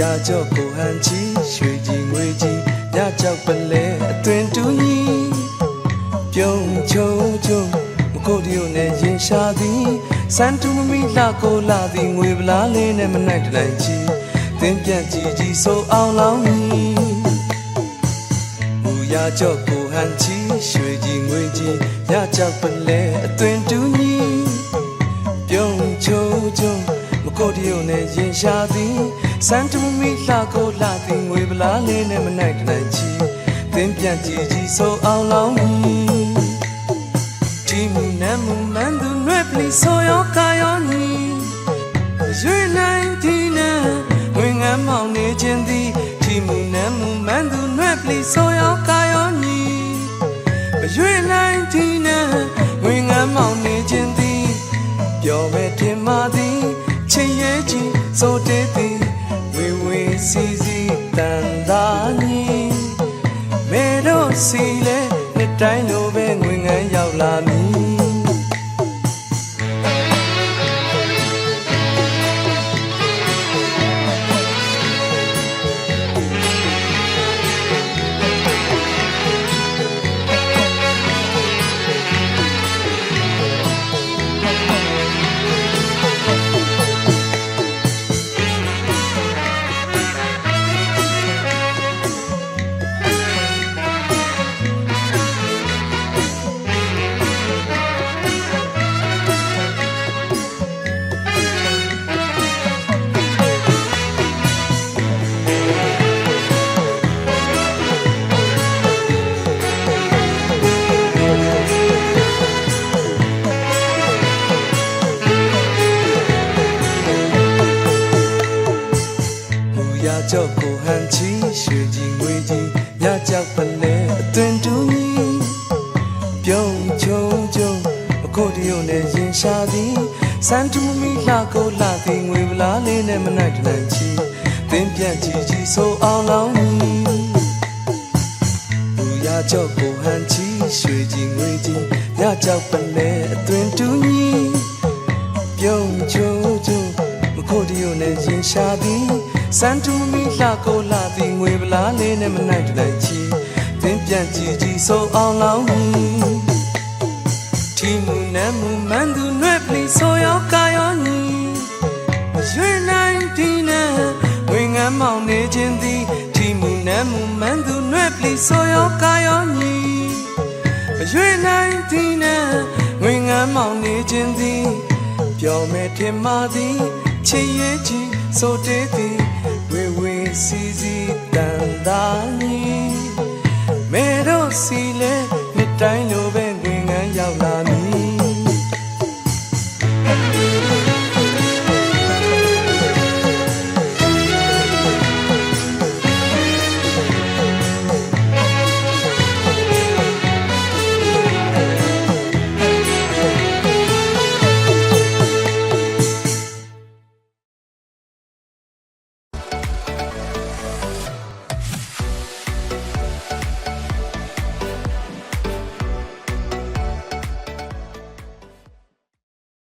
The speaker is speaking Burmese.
ရာကြော့ကိုဟန်ချီရွှေကြီးငွေကြီးညကြောက်ပလဲအသွင်တူကြီးပြုံးချုံချုံမကိုတရုံနဲ့ရင်ရှာသည်စန်တူမမီလာကိုလာသည်ငွေပလားလေးနဲ့မနိုင်တနိုင်ချီသင်ပြန့်ကြည်ကြီးဆိုအောင်လောင်းကြီးမူရာကြော့ကိုဟန်ချီရွှေကြီးငွေကြီးညကြောက်ပလဲအသွင်တူကြီးပြုံးချုံချုံမ ကိုတရုံနဲ့ရင်ရှာသည်စန်တူမမီလာကိုလာသည်ငွေပလားလေးနဲ့မနိုင်တနိုင်ချီသင်ပြန့်ကြည်ကြီးဆိုအောင်လောင်းကြီးဒီမူနမ်းမူမန်းသူနွဲ့ပလီဆိုရောကာယောညီရွှေနိုင်ဒီနဲ့ဝင်ငမ်းမောင်နေခြင်းသည်ဒီမူနမ်းမူမန်းသူနွဲ့ပလီဆိုရောကာယောညီ ချစ်ရဲ့ကြီးဆိုတဲ့သည်ဝေဝေစီစီတန်တာညီမေတို့စီလဲနှစ်တိုင်းလိုပဲငွေငန်းရောက်လာမည် ကြော့ကိုဟန်ချီရွှေကြီးငွေကြီးညကြောက်ပလဲအသွင်တူကြီးပြုံးချုံချုံအကိုတရုံနဲ့ရင်ရှာသည်စန်တူမီလာကိုလာသည်ငွေပလားလေးနဲ့မနိုင်တနိုင်ချီသင်ပြန့်ကြည်ကြီးဆိုအောင်လောင်းကြီးမူရကြော့ကိုဟန်ချီရွှေကြီးငွေကြီးညကြောက်ပလဲအသွင်တူကြီးပြုံးချုံချုံမခိုတရုံနဲ့ရင်ရှာသည် စန်တူမီလာကိုလာသည်ငွေပလားလေးနဲ့မနိုင်တနိုင်ချီသင်ပြန်ကြည့်ကြည့်ဆိုအောင်လောင်းမူဒီမူနမ်းမူမန်းသူနွဲ့ပလီဆိုရောကာယောညီရွှေနိုင်ဒီနဲ့ဝင်းငမ်းမောင်နေခြင်းသည်ဒီမူနမ်းမူမန်းသူနွဲ့ပလီဆိုရောကာယောညီရွှေနိုင်ဒီနဲ့ဝင်းငမ်းမောင်နေခြင်းသည်ပျော်မဲ့ထင်မှသည်ချစ်ရဲ့ကြီးဆိုတဲ့သည်ဝေဝေ စီစီတန်တာညီမေတို့စီလဲနှစ်တိုင်းလိုပဲငွေငန်းရောက်လာမ